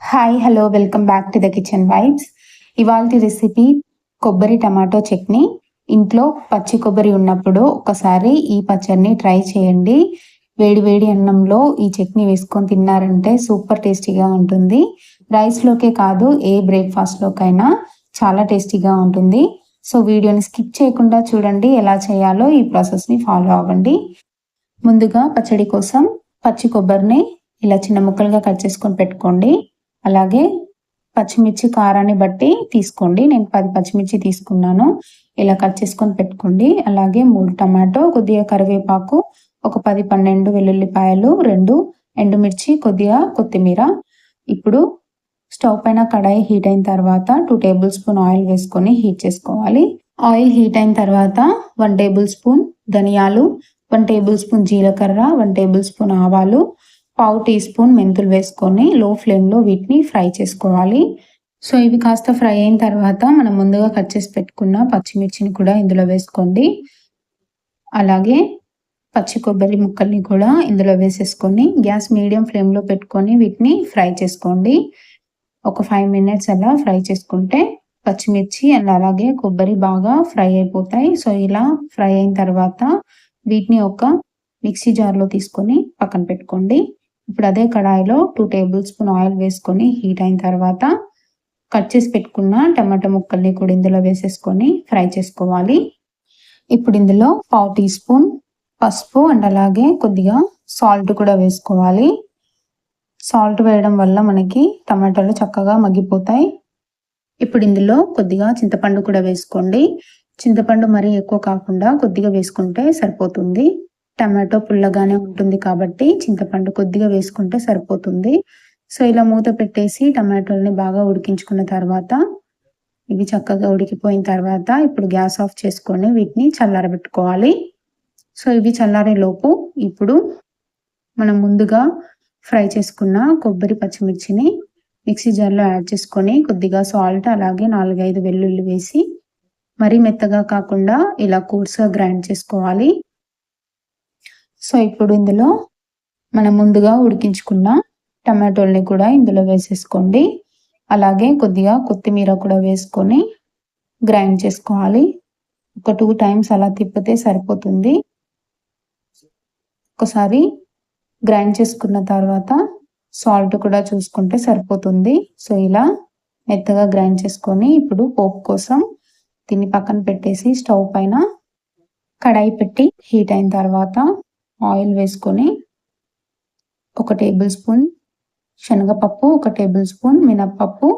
Hi hello welcome back to the kitchen vibes ఇవాళ recipe కొబ్బరి tomato chutney. ఇంట్లో పచ్చి కొబ్బరి ఉన్నప్పుడు ఒకసారి ఈ పచ్చడిని ట్రై చేయండి. వేడి వేడి అన్నంలో ఈ చట్నీ వేసుకొని తిన్నారంటే సూపర్ టేస్టీగా ఉంటుంది. రైస్లోకే కాదు ఏ బ్రేక్ఫాస్ట్లోకైనా చాలా టేస్టీగా ఉంటుంది. సో వీడియోని స్కిప్ చేయకుండా చూడండి ఎలా చేయాలో ఈ ప్రాసెస్ని ఫాలో అవ్వండి. ముందుగా పచ్చడి కోసం పచ్చి కొబ్బరిని ఇలా చిన్న ముక్కలుగా కట్ చేసుకొని పెట్టుకోండి. అలాగే పచ్చిమిర్చి కారాన్ని బట్టి తీసుకోండి. నేను పది పచ్చిమిర్చి తీసుకున్నాను. ఇలా కట్ చేసుకొని పెట్టుకోండి. అలాగే మూడు టమాటో కొద్దిగా కరివేపాకు ఒక పది పన్నెండు వెల్లుల్లిపాయలు రెండు ఎండుమిర్చి కొద్దిగా కొత్తిమీర. ఇప్పుడు స్టవ్ పైన కడాయి హీట్ అయిన తర్వాత టూ టేబుల్ స్పూన్ ఆయిల్ వేసుకొని హీట్ చేసుకోవాలి. ఆయిల్ హీట్ అయిన తర్వాత వన్ టేబుల్ స్పూన్ ధనియాలు వన్ టేబుల్ స్పూన్ జీలకర్ర వన్ టేబుల్ స్పూన్ ఆవాలు పావు టీ స్పూన్ మెంతులు వేసుకొని లో ఫ్లేమ్లో వీటిని ఫ్రై చేసుకోవాలి. సో ఇవి కాస్త ఫ్రై అయిన తర్వాత మనం ముందుగా కట్ చేసి పెట్టుకున్న పచ్చిమిర్చిని కూడా ఇందులో వేసుకోండి. అలాగే పచ్చి కొబ్బరి ముక్కల్ని కూడా ఇందులో వేసేసుకొని గ్యాస్ మీడియం ఫ్లేమ్లో పెట్టుకొని వీటిని ఫ్రై చేసుకోండి. ఒక ఫైవ్ మినిట్స్ అలా ఫ్రై చేసుకుంటే పచ్చిమిర్చి అండ్ అలాగే కొబ్బరి బాగా ఫ్రై అయిపోతాయి. సో ఇలా ఫ్రై అయిన తర్వాత వీటిని ఒక మిక్సీ జార్లో తీసుకొని పక్కన పెట్టుకోండి. ఇప్పుడు అదే కడాయిలో టూ టేబుల్ స్పూన్ ఆయిల్ వేసుకొని హీట్ అయిన తర్వాత కట్ చేసి పెట్టుకున్న టమాటా ముక్కల్ని కూడా ఇందులో వేసేసుకొని ఫ్రై చేసుకోవాలి. ఇప్పుడు ఇందులో పావు టీ స్పూన్ పసుపు అండ్ అలాగే కొద్దిగా సాల్ట్ కూడా వేసుకోవాలి. సాల్ట్ వేయడం వల్ల మనకి టమాటాలు చక్కగా మగ్గిపోతాయి. ఇప్పుడు ఇందులో కొద్దిగా చింతపండు కూడా వేసుకోండి. చింతపండు మరీ ఎక్కువ కాకుండా కొద్దిగా వేసుకుంటే సరిపోతుంది. టమాటో పుల్లగానే ఉంటుంది కాబట్టి చింతపండు కొద్దిగా వేసుకుంటే సరిపోతుంది. సో ఇలా మూత పెట్టేసి టమాటోల్ని బాగా ఉడికించుకున్న తర్వాత ఇవి చక్కగా ఉడికిపోయిన తర్వాత ఇప్పుడు గ్యాస్ ఆఫ్ చేసుకొని వీటిని చల్లారబెట్టుకోవాలి. సో ఇవి చల్లారే లోపు ఇప్పుడు మనం ముందుగా ఫ్రై చేసుకున్న కొబ్బరి పచ్చిమిర్చిని మిక్సీ జార్లో యాడ్ చేసుకొని కొద్దిగా సాల్ట్ అలాగే నాలుగైదు వెల్లుల్లి వేసి మరీ మెత్తగా కాకుండా ఇలా కోర్స్గా గ్రైండ్ చేసుకోవాలి. సో ఇప్పుడు ఇందులో మనం ముందుగా ఉడికించుకున్న టమాటోల్ని కూడా ఇందులో వేసేసుకోండి. అలాగే కొద్దిగా కొత్తిమీర కూడా వేసుకొని గ్రైండ్ చేసుకోవాలి. ఒక టూ టైమ్స్ అలా తిప్పితే సరిపోతుంది. ఒకసారి గ్రైండ్ చేసుకున్న తర్వాత సాల్ట్ కూడా చూసుకుంటే సరిపోతుంది. సో ఇలా మెత్తగా గ్రైండ్ చేసుకొని ఇప్పుడు పోపు కోసం దీన్ని పక్కన పెట్టేసి స్టవ్ పైన కడాయి పెట్టి హీట్ అయిన తర్వాత ఆయిల్ వేసుకొని ఒక టేబుల్ స్పూన్ శనగపప్పు ఒక టేబుల్ స్పూన్ మినప్పప్పు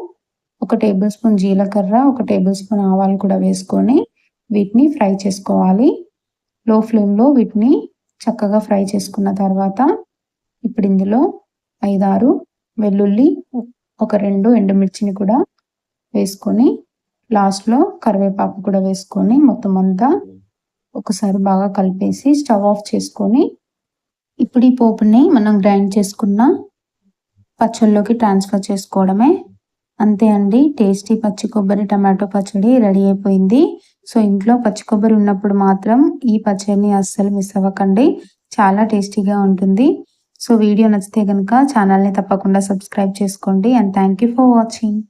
ఒక టేబుల్ స్పూన్ జీలకర్ర ఒక టేబుల్ స్పూన్ ఆవాలు కూడా వేసుకొని వీటిని ఫ్రై చేసుకోవాలి. లో ఫ్లేమ్లో వీటిని చక్కగా ఫ్రై చేసుకున్న తర్వాత ఇప్పుడు ఇందులో ఐదారు వెల్లుల్లి ఒక రెండు ఎండుమిర్చిని కూడా వేసుకొని లాస్ట్లో కరివేపాకు కూడా వేసుకొని మొత్తం అంతా ఒకసారి బాగా కలిపేసి స్టవ్ ఆఫ్ చేసుకొని ఇప్పుడు ఈ పోపుని మనం గ్రైండ్ చేసుకున్న పచ్చళ్ళలోకి ట్రాన్స్ఫర్ చేసుకోవడమే. అంతే అండి టేస్టీ పచ్చి కొబ్బరి టమాటో పచ్చడి రెడీ అయిపోయింది. సో ఇంట్లో పచ్చి కొబ్బరి ఉన్నప్పుడు మాత్రం ఈ పచ్చడిని అస్సలు మిస్ అవ్వకండి. చాలా టేస్టీగా ఉంటుంది. సో వీడియో నచ్చితే కనుక ఛానల్ని తప్పకుండా సబ్స్క్రైబ్ చేసుకోండి. And thank you for watching.